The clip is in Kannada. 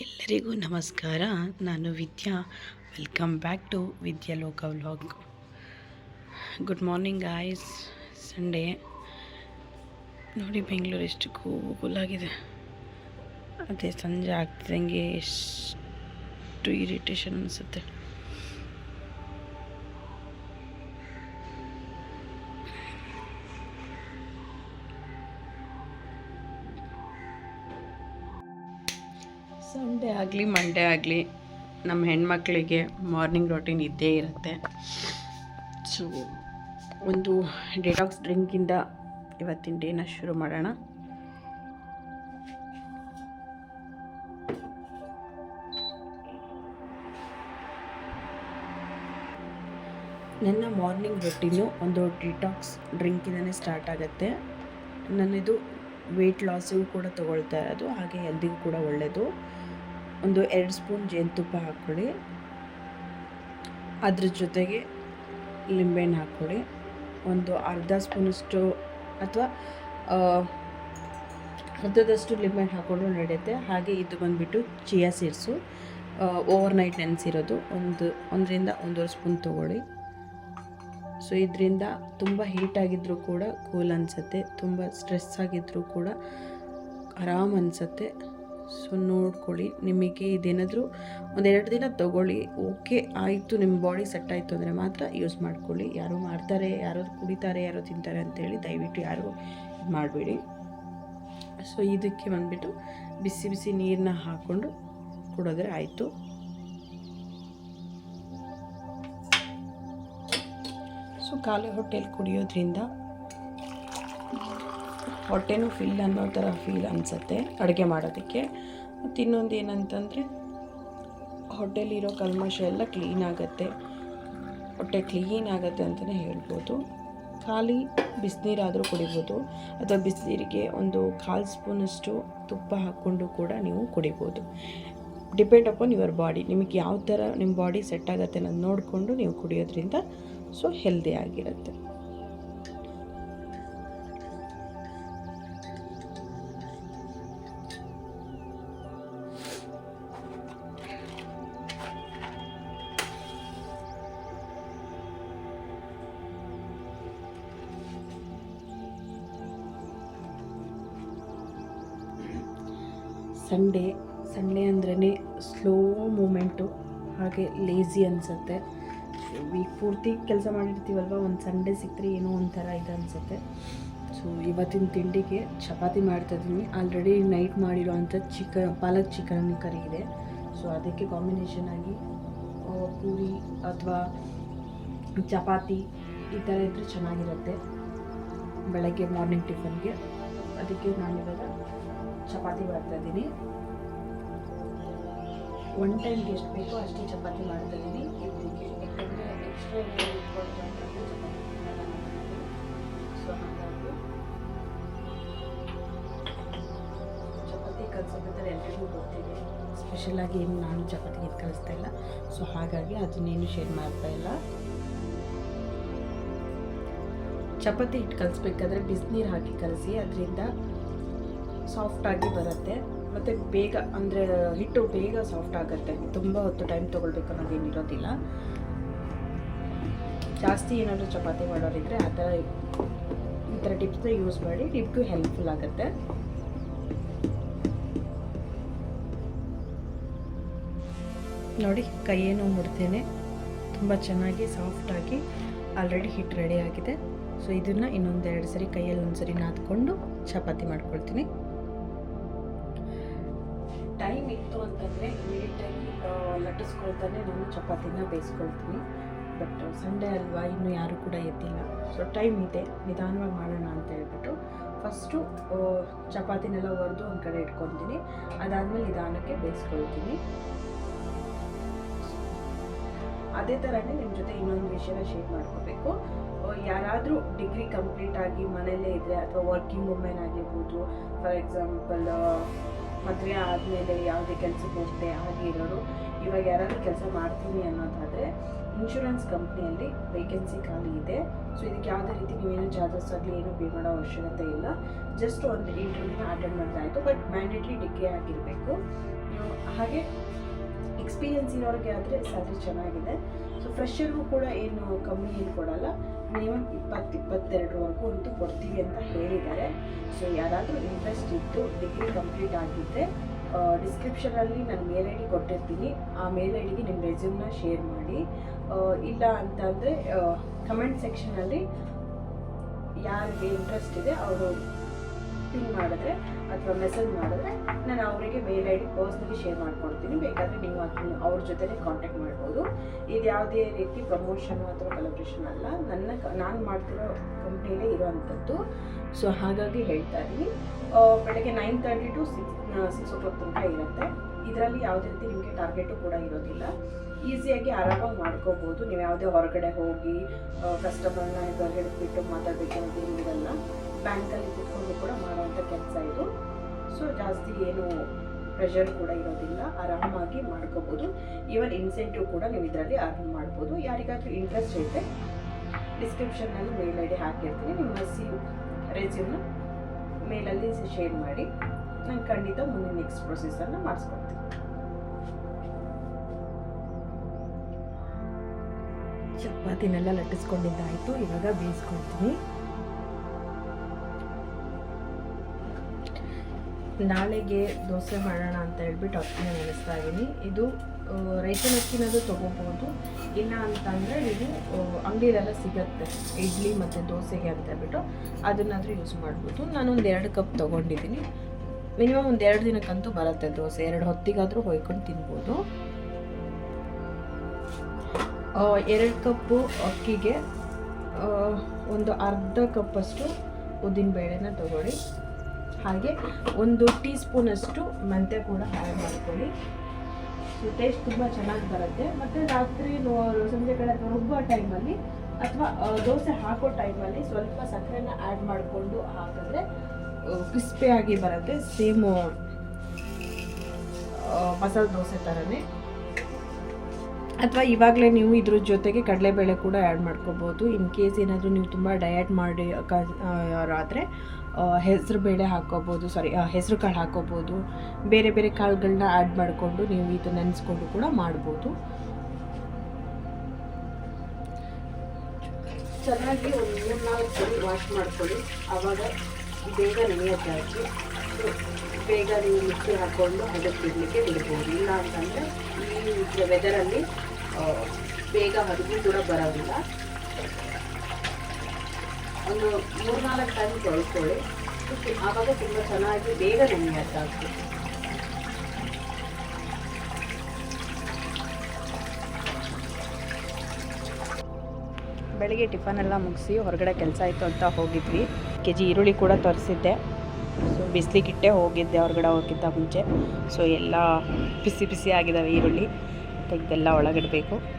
ಎಲ್ಲರಿಗೂ ನಮಸ್ಕಾರ. ನಾನು Vidya. Welcome back to Vidya Loka vlog good morning guys Sunday ನೋಡಿ ಬೆಂಗಳೂರು ಎಷ್ಟು ಕೂಲಾಗಿದೆ ಅದೇ ಸಂಜೆ ಆಗ್ತಿದ್ದಂಗೆ ಎಷ್ಟು ಇರಿಟೇಷನ್ ಅನಿಸುತ್ತೆ. ಸಂಡೇ ಆಗಲಿ ಮಂಡೇ ಆಗಲಿ ನಮ್ಮ ಹೆಣ್ಮಕ್ಳಿಗೆ ಮಾರ್ನಿಂಗ್ ರೊಟೀನ್ ಇದ್ದೇ ಇರುತ್ತೆ. ಸೊ ಒಂದು ಡಿಟಾಕ್ಸ್ ಡ್ರಿಂಕಿಂದ ಇವತ್ತಿನ ಡೇನ ಶುರು ಮಾಡೋಣ. ನನ್ನ ಮಾರ್ನಿಂಗ್ ರೊಟೀನು ಒಂದು ಡಿಟಾಕ್ಸ್ ಡ್ರಿಂಕಿಂದನೇ ಸ್ಟಾರ್ಟ್ ಆಗುತ್ತೆ. ನನ್ನದು ವೆಯ್ಟ್ ಲಾಸಿಗೂ ಕೂಡ ತೊಗೊಳ್ತಾ ಇರೋದು, ಹಾಗೆ ಹೆಲ್ದಿಗೂ ಕೂಡ ಒಳ್ಳೆಯದು ಒಂದು ಎರಡು ಸ್ಪೂನ್ ಜೇನುತುಪ್ಪ ಹಾಕ್ಕೊಳ್ಳಿ. ಅದ್ರ ಜೊತೆಗೆ ಲಿಂಬೆಹಣ್ಣು ಹಾಕ್ಕೊಳ್ಳಿ. ಒಂದು ಅರ್ಧ ಸ್ಪೂನಷ್ಟು ಅಥವಾ ಅರ್ಧದಷ್ಟು ಲಿಂಬೆಹಣ್ಣು ಹಾಕ್ಕೊಂಡು ನಡೆಯುತ್ತೆ. ಹಾಗೆ ಇದು ಬಂದುಬಿಟ್ಟು ಚಿಯಾ ಸೀಡ್ಸು. ಓವರ್ ನೈಟ್ ನೆನೆಸಿರೋದು. ಒಂದು, ಒಂದರಿಂದ ಒಂದೂವರೆ ಸ್ಪೂನ್ ತೊಗೊಳ್ಳಿ. ಸೊ, ಇದರಿಂದ ತುಂಬ ಹೀಟಾಗಿದ್ದರೂ ಕೂಡ ಕೂಲ್ ಅನಿಸುತ್ತೆ. ತುಂಬ ಸ್ಟ್ರೆಸ್ ಆಗಿದ್ದರೂ ಕೂಡ ಆರಾಮ್ ಅನಿಸುತ್ತೆ. ಸೊ ನೋಡ್ಕೊಳ್ಳಿ. ನಿಮಗೆ ಇದೇನಾದರೂ ಒಂದೆರಡು ದಿನ ತೊಗೊಳ್ಳಿ. ಓಕೆ ಆಯಿತು, ನಿಮ್ಮ ಬಾಡಿ ಸೆಟ್ ಆಯಿತು ಅಂದರೆ ಮಾತ್ರ ಯೂಸ್ ಮಾಡ್ಕೊಳ್ಳಿ. ಯಾರು ಮಾಡ್ತಾರೆ, ಯಾರೋ ಕುಡಿತಾರೆ, ಯಾರೋ ತಿಂತಾರೆ ಅಂತೇಳಿ ದಯವಿಟ್ಟು ಯಾರು ಇದು ಮಾಡಬೇಡಿ. ಸೊ ಇದಕ್ಕೆ ಬಂದುಬಿಟ್ಟು ಬಿಸಿ ಬಿಸಿ ನೀರನ್ನ ಹಾಕ್ಕೊಂಡು ಕುಡಿದ್ರೆ ಆಯಿತು. ಸೊ ಖಾಲಿ ಹೊಟ್ಟೆಲಿ ಕುಡಿಯೋದ್ರಿಂದ ಹೊಟ್ಟೆನೂ ಫಿಲ್ ಅನ್ನೋ ಥರ ಫೀಲ್ ಅನಿಸುತ್ತೆ ಅಡುಗೆ ಮಾಡೋದಕ್ಕೆ. ಮತ್ತು ಇನ್ನೊಂದು ಏನಂತಂದರೆ, ಹೊಟ್ಟೆಲಿರೋ ಕಲ್ಮಶ ಎಲ್ಲ ಕ್ಲೀನ್ ಆಗುತ್ತೆ. ಹೊಟ್ಟೆ ಕ್ಲೀನ್ ಆಗುತ್ತೆ ಅಂತಲೇ ಹೇಳ್ಬೋದು. ಖಾಲಿ ಬಿಸಿನೀರಾದರೂ ಕುಡಿಬೋದು. ಅಥವಾ ಬಿಸಿನೀರಿಗೆ ಒಂದು ಕಾಲು ಸ್ಪೂನಷ್ಟು ತುಪ್ಪ ಹಾಕ್ಕೊಂಡು ಕೂಡ ನೀವು ಕುಡಿಬೋದು. ಡಿಪೆಂಡ್ ಅಪಾನ್ ಯುವರ್ ಬಾಡಿ ನಿಮಗೆ ಯಾವ ಥರ ನಿಮ್ಮ ಬಾಡಿ ಸೆಟ್ ಆಗುತ್ತೆ ಅನ್ನೋದು ನೋಡಿಕೊಂಡು ನೀವು ಕುಡಿಯೋದ್ರಿಂದ ಸೊ ಹೆಲ್ದಿ ಆಗಿರುತ್ತೆ. ಸಂಡೇ ಸಂಡೇ ಅಂದ್ರೇ ಸ್ಲೋ ಮೂಮೆಂಟು ಹಾಗೆ ಲೇಝಿ ಅನಿಸುತ್ತೆ. ವೀಕ್ ಪೂರ್ತಿ ಕೆಲಸ ಮಾಡಿರ್ತೀವಲ್ವ, ಒಂದು ಸಂಡೇ ಸಿಕ್ಕರೆ ಏನೋ ಒಂಥರ ಇದು ಅನಿಸುತ್ತೆ. ಸೊ ಇವತ್ತಿನ ತಿಂಡಿಗೆ ಚಪಾತಿ ಮಾಡ್ತಾಯಿದ್ದೀನಿ ಆಲ್ರೆಡಿ ನೈಟ್ ಮಾಡಿರೋವಂಥ ಚಿಕನ್, ಪಾಲಕ್ ಚಿಕನ್ ಕರಿ ಇದೆ ಸೊ ಅದಕ್ಕೆ ಕಾಂಬಿನೇಷನ್ ಆಗಿ ಪೂರಿ ಅಥವಾ ಚಪಾತಿ ಈ ಥರ ಇದ್ದರೆ ಚೆನ್ನಾಗಿರುತ್ತೆ. ಬೆಳಗ್ಗೆ ಮಾರ್ನಿಂಗ್ ಟಿಫನ್ಗೆ ಅದಕ್ಕೆ ನಾನಿವಾಗ ಚಪಾತಿ ಮಾಡ್ತಾಯಿದ್ದೀನಿ ಒನ್ ಟೈಮ್ಗೆ ಎಷ್ಟು ಬೇಕೋ ಅಷ್ಟು ಚಪಾತಿ ಮಾಡ್ತಾಯಿದ್ದೀನಿ ಯಾಕಂದರೆ ಎಕ್ಸ್ಟ್ರಾ ಸೊ ಹಾಗಾಗಿ ಚಪಾತಿ ಕಲಿಸೋದಂದ್ರೆ ಎಲ್ಲರಿಗೂ ಗೊತ್ತಿದೆ. ಸ್ಪೆಷಲಾಗಿ ಏನು ನಾನು ಚಪಾತಿ ಇದು ಕಲಿಸ್ತಾ ಇಲ್ಲ. ಸೊ ಹಾಗಾಗಿ ಅದನ್ನೇನು ಶೇರ್ ಮಾಡ್ತಾ ಇಲ್ಲ. ಚಪಾತಿ ಹಿಟ್ಟು ಕಲಿಸ್ಬೇಕಾದ್ರೆ ಬಿಸಿನೀರು ಹಾಕಿ ಕಲಸಿ ಅದರಿಂದ ಸಾಫ್ಟಾಗಿ ಬರುತ್ತೆ. ಮತ್ತು ಬೇಗ, ಅಂದರೆ ಹಿಟ್ಟು ಬೇಗ ಸಾಫ್ಟ್ ಆಗುತ್ತೆ. ತುಂಬ ಹೊತ್ತು ಟೈಮ್ ತೊಗೊಳ್ಬೇಕು ಅನ್ನೋದೇನಿರೋದಿಲ್ಲ ಜಾಸ್ತಿ ಏನಾದರೂ ಚಪಾತಿ ಮಾಡೋರಿದ್ರೆ ಆ ಥರ ಈ ಥರ ಟಿಪ್ಸ್ನ ಯೂಸ್ ಮಾಡಿ ನಿಮಗೂ ಹೆಲ್ಪ್ಫುಲ್ ಆಗುತ್ತೆ. ನೋಡಿ ಕೈಯೇನು ಮುಡ್ತೇನೆ ತುಂಬ ಚೆನ್ನಾಗಿ ಸಾಫ್ಟಾಗಿ ಆಲ್ರೆಡಿ ಹಿಟ್ ರೆಡಿ ಆಗಿದೆ. ಸೊ ಇದನ್ನು ಇನ್ನೊಂದೆರಡು ಸರಿ ಕೈಯಲ್ಲಿ ಒಂದು ಸರಿ ನಾದ್ಕೊಂಡು ಚಪಾತಿ ಮಾಡ್ಕೊಳ್ತೀನಿ. ಟೈಮ್ ಇತ್ತು ಅಂತಂದರೆ ಇಮಿಡಿಯೇಟಾಗಿ ಲಟ್ಟಿಸ್ಕೊಳ್ತಾನೆ ನಾನು ಚಪಾತಿನ ಬೇಯಿಸ್ಕೊಳ್ತೀನಿ. ಬಟ್ ಸಂಡೇ ಅಲ್ವಾ, ಇನ್ನೂ ಯಾರೂ ಕೂಡ ಎದ್ದಿಲ್ಲ. ಸೊ ಟೈಮ್ ಇದೆ, ನಿಧಾನವಾಗಿ ಮಾಡೋಣ ಅಂತ ಹೇಳ್ಬಿಟ್ಟು ಫಸ್ಟು ಚಪಾತಿನೆಲ್ಲ ಒರೆದು ಒಂದು ಕಡೆ ಇಟ್ಕೊತೀನಿ ಅದಾದಮೇಲೆ ನಿಧಾನಕ್ಕೆ ಬೇಯಿಸ್ಕೊಳ್ತೀನಿ. ಅದೇ ಥರನೇ ನಿಮ್ಮ ಜೊತೆ ಇನ್ನೊಂದು ವಿಷಯನ ಶೇರ್ ಮಾಡ್ಕೋಬೇಕು. ಯಾರಾದರೂ ಡಿಗ್ರಿ ಕಂಪ್ಲೀಟ್ ಆಗಿ ಮನೆಯಲ್ಲೇ ಇದ್ದರೆ ಅಥವಾ ವರ್ಕಿಂಗ್ ವುಮೆನ್ ಆಗಿರ್ಬೋದು ಫಾರ್ ಎಕ್ಸಾಂಪಲ್ ಮದುವೆ ಆದಮೇಲೆ ಯಾವುದೇ ಕೆಲಸಕ್ಕೆ ಹೋಗದೆ ಹಾಗೆ ಇರೋರು, ಇವಾಗ ಯಾರಾದರೂ ಕೆಲಸ ಮಾಡ್ತೀನಿ ಅನ್ನೋದಾದರೆ ಇನ್ಶೂರೆನ್ಸ್ ಕಂಪ್ನಿಯಲ್ಲಿ ವೇಕೆನ್ಸಿ ಖಾಲಿ ಇದೆ. ಸೊ ಇದಕ್ಕೆ ಯಾವುದೇ ರೀತಿ ನೀವೇನು ಚಾರ್ಜಸ್ ಆಗಲಿ ಏನು ಪೇ ಮಾಡೋ ಅವಶ್ಯಕತೆ ಇಲ್ಲ. ಜಸ್ಟ್ ಒಂದು ಇಂಟರ್ವ್ಯೂನ ಅಟೆಂಡ್ ಮಾಡ್ತಾ ಆಯಿತು ಬಟ್ ಮ್ಯಾಂಡೇಟ್ರಿ ಡಿಗ್ರಿ ಆಗಿರಬೇಕು. ಹಾಗೆ ಎಕ್ಸ್ಪೀರಿಯನ್ಸ್ ಇರೋರಿಗೆ ಆದರೆ ಸ್ಯಾಲ್ರಿ ಚೆನ್ನಾಗಿದೆ. ಫ್ರೆಶರ್ಗೂ ಕೂಡ ಏನು ಕಮ್ಮಿ ಏನು ಕೊಡಲ್ಲ. ಮಿನಿಮಮ್ ಇಪ್ಪತ್ತು, ಇಪ್ಪತ್ತೆರಡರವರೆಗೂ ಅಂತೂ ಕೊಡ್ತೀವಿ ಅಂತ ಹೇಳಿದ್ದಾರೆ. ಸೊ ಯಾರಾದರೂ ಇಂಟ್ರೆಸ್ಟ್ ಇತ್ತು ಡಿಗ್ರಿ ಕಂಪ್ಲೀಟ್ ಆಗಿದ್ದರೆ ಡಿಸ್ಕ್ರಿಪ್ಷನಲ್ಲಿ ನಾನು ಮೇಲ್ ಐ ಡಿ ಕೊಟ್ಟಿರ್ತೀನಿ. ಆ ಮೇಲ್ ಐ ಡಿಗೆ ನಿಮ್ಮ ರೆಸ್ಯೂಮ್ನ ಶೇರ್ ಮಾಡಿ. ಇಲ್ಲ ಅಂತಂದರೆ ಕಮೆಂಟ್ ಸೆಕ್ಷನಲ್ಲಿ ಯಾರಿಗೆ ಇಂಟ್ರೆಸ್ಟ್ ಇದೆ, ಅವರು ಪಿನ್ ಮಾಡಿದ್ರೆ ಅಥವಾ ಮೆಸೇಜ್ ಮಾಡಿದ್ರೆ ನಾನು ಅವರಿಗೆ mail I D personally share ಮಾಡ್ಕೊಡ್ತೀನಿ. ಬೇಕಾದರೆ ನೀವು ಅದನ್ನು ಅವ್ರ ಜೊತೆನೇ ಕಾಂಟ್ಯಾಕ್ಟ್ ಮಾಡ್ಬೋದು. ಇದು ಯಾವುದೇ ರೀತಿ ಪ್ರಮೋಷನ್ ಅಥವಾ ಕಲಬ್ರೇಷನ್ ಅಲ್ಲ. ನನ್ನ ನಾನು ಮಾಡ್ತಿರೋ ಕಂಪ್ನಿಲೇ ಇರೋವಂಥದ್ದು. ಸೊ ಹಾಗಾಗಿ ಹೇಳ್ತಾ ಇದ್ದೀನಿ. ಬೆಳಗ್ಗೆ nine thirty to six six o'clock ತನಕ ಇರುತ್ತೆ. ಇದರಲ್ಲಿ ಯಾವುದೇ ರೀತಿ ನಿಮಗೆ ಟಾರ್ಗೆಟು ಕೂಡ ಇರೋದಿಲ್ಲ. ಈಸಿಯಾಗಿ ಆರಾಮಾಗಿ ಮಾಡ್ಕೋಬೋದು. ನೀವು ಯಾವುದೇ ಹೊರಗಡೆ ಹೋಗಿ ಕಸ್ಟಮರ್ನ ಹಿಡಿದ್ಬಿಟ್ಟು ಮಾತಾಡಬೇಕು ಅಂತ ಏನಿರಲ್ಲ. ಬ್ಯಾಂಕಲ್ಲಿ ಕುತ್ಕೊಂಡು ಕೂಡ ಮಾಡುವಂಥ ಕೆಲಸ ಇದು. ಸೊ ಜಾಸ್ತಿ ಏನು ಪ್ರೆಷರ್ ಕೂಡ ಇರೋದಿಲ್ಲ. ಆರಾಮಾಗಿ ಮಾಡ್ಕೋಬೋದು. ಈವನ್ ಇನ್ಸೆಂಟಿವ್ ಕೂಡ ನೀವು ಇದರಲ್ಲಿ ಅರ್ನ್ ಮಾಡ್ಬೋದು. ಯಾರಿಗಾದರೂ ಇಂಟ್ರೆಸ್ಟ್ ಇದೆ ಡಿಸ್ಕ್ರಿಪ್ಷನ್ನಲ್ಲಿ ಮೇಲ್ ಐ ಡಿ ಹಾಕಿರ್ತೀನಿ. ನಿಮ್ಮ ಸಿ ರೆಸ್ಯೂಮ್ನ ಮೇಲಲ್ಲಿ ಶೇರ್ ಮಾಡಿ. ನಾನು ಖಂಡಿತ ಮುಂದಿನ ನೆಕ್ಸ್ಟ್ ಪ್ರೊಸೆಸನ್ನು ಮಾಡಿಸ್ಕೊಡ್ತೀನಿ. ಚಪಾತಿನೆಲ್ಲ ಲಟ್ಟಿಸ್ಕೊಂಡಿದ್ದಾಯಿತು. ಇವಾಗ ಬೇಯಿಸ್ಕೊಳ್ತೀನಿ ನಾಳೆಗೆ ದೋಸೆ ಮಾಡೋಣ ಅಂತ ಹೇಳ್ಬಿಟ್ಟು ಅಕ್ಕಿನ ನೆನೆಸ್ತಾ ಇದ್ದೀನಿ ಇದು ರೈತನ ಅಕ್ಕಿನದು ತೊಗೋಬೋದು. ಇಲ್ಲ ಅಂತಂದರೆ ನೀವು ಅಂಗಡಿಲೆಲ್ಲ ಸಿಗುತ್ತೆ. ಇಡ್ಲಿ ಮತ್ತು ದೋಸೆಗೆ ಅಂತ ಹೇಳ್ಬಿಟ್ಟು ಅದನ್ನಾದರೂ ಯೂಸ್ ಮಾಡ್ಬೋದು. ನಾನೊಂದು ಎರಡು ಕಪ್ ತೊಗೊಂಡಿದ್ದೀನಿ ಮಿನಿಮಮ್ ಒಂದು ಎರಡು ದಿನಕ್ಕಂತೂ ಬರುತ್ತೆ ದೋಸೆ. ಎರಡು ಹೊತ್ತಿಗಾದರೂ ಹೊಯ್ಕೊಂಡು ತಿನ್ಬೋದು. ಎರಡು ಕಪ್ಪು ಅಕ್ಕಿಗೆ ಒಂದು ಅರ್ಧ ಕಪ್ಪಷ್ಟು ಉದ್ದಿನ ಬೇಳೆನ ತಗೊಳ್ಳಿ. ಹಾಗೆ ಒಂದು ಟೀ ಸ್ಪೂನಷ್ಟು ಮೆಂತ್ಯ ಕೂಡ ಆ್ಯಡ್ ಮಾಡ್ಕೊಳ್ಳಿ. ಸೊ ಟೇಸ್ಟ್ ತುಂಬ ಚೆನ್ನಾಗಿ ಬರುತ್ತೆ. ಮತ್ತು ರಾತ್ರಿ ಸಂಜೆ ಕಡೆ ಅಥವಾ ರುಬ್ಬೋ ಟೈಮಲ್ಲಿ ಅಥವಾ ದೋಸೆ ಹಾಕೋ ಟೈಮಲ್ಲಿ ಸ್ವಲ್ಪ ಸಕ್ಕರೆನ ಆ್ಯಡ್ ಮಾಡಿಕೊಂಡು ಹಾಕಿದ್ರೆ ಕ್ರಿಸ್ಪಿಯಾಗಿ ಬರುತ್ತೆ. ಸೇಮು ಮಸಾಲೆ ದೋಸೆ ಥರನೇ ಅಥವಾ ಇವಾಗಲೇ ನೀವು ಇದ್ರ ಜೊತೆಗೆ ಕಡಲೆಬೇಳೆ ಕೂಡ ಆ್ಯಡ್ ಮಾಡ್ಕೋಬೋದು. ಇನ್ ಕೇಸ್ ಏನಾದರೂ ನೀವು ತುಂಬ ಡಯಟ್ ಮಾಡಿ ಆದರೆ ಹೆಸರು ಬೇಳೆ ಹಾಕ್ಕೋಬೋದು ಸಾರಿ ಹೆಸರು ಕಾಳು ಹಾಕ್ಕೋಬೋದು. ಬೇರೆ ಬೇರೆ ಕಾಳುಗಳನ್ನ ಆ್ಯಡ್ ಮಾಡಿಕೊಂಡು ನೀವು ಇದು ನೆನೆಸ್ಕೊಂಡು ಕೂಡ ಮಾಡ್ಬೋದು. ಚೆನ್ನಾಗಿ ಒಂದು ಮೂರು ನಾಲ್ಕು ವಾಶ್ ಮಾಡ್ಕೊಳ್ಳಿ. ಆವಾಗ ಬೇಗ ನೆನೆಯೋದಾಗಿ ಬೇಗ ನೀವು ಮಿಕ್ಸಿ ಹಾಕ್ಕೊಂಡು ಅದಕ್ಕೆ ಇಡಲಿಕ್ಕೆ ಬಿಡ್ಬೋದು. ಇಲ್ಲ ಅಂತಂದರೆ ಈ ವೆದರಲ್ಲಿ ಬೇಗ ಹರಿದು ಕೂಡ ಬರೋದಿಲ್ಲ. ಒಂದು ಮೂರು ನಾಲ್ಕು ಟೈಮ್ ತೊಳ್ಕೊಳ್ಳಿ ಆವಾಗ ತುಂಬ ಚೆನ್ನಾಗಿ ಬೇಗ ನೆನೆ ಆಗ್ತದೆ ಬೆಳಿಗ್ಗೆ ಟಿಫನ್ ಎಲ್ಲ ಮುಗಿಸಿ ಹೊರಗಡೆ ಕೆಲಸ ಆಯಿತು ಅಂತ ಹೋಗಿದ್ವಿ. ಕೆ ಜಿ ಈರುಳ್ಳಿ ಕೂಡ ತರಿಸಿದ್ದೆ. ಸೊ ಬಿಸಿಲಿಗಿಟ್ಟೆ ಹೋಗಿದ್ದೆ ಹೊರಗಡೆ ಹೋಗಿದ್ದ ಮುಂಚೆ. ಸೊ ಎಲ್ಲ ಬಿಸಿ ಬಿಸಿ ಆಗಿದ್ದಾವೆ ಈರುಳ್ಳಿ. ತೆಗೆದೆಲ್ಲ ಒಳಗಿಡಬೇಕು.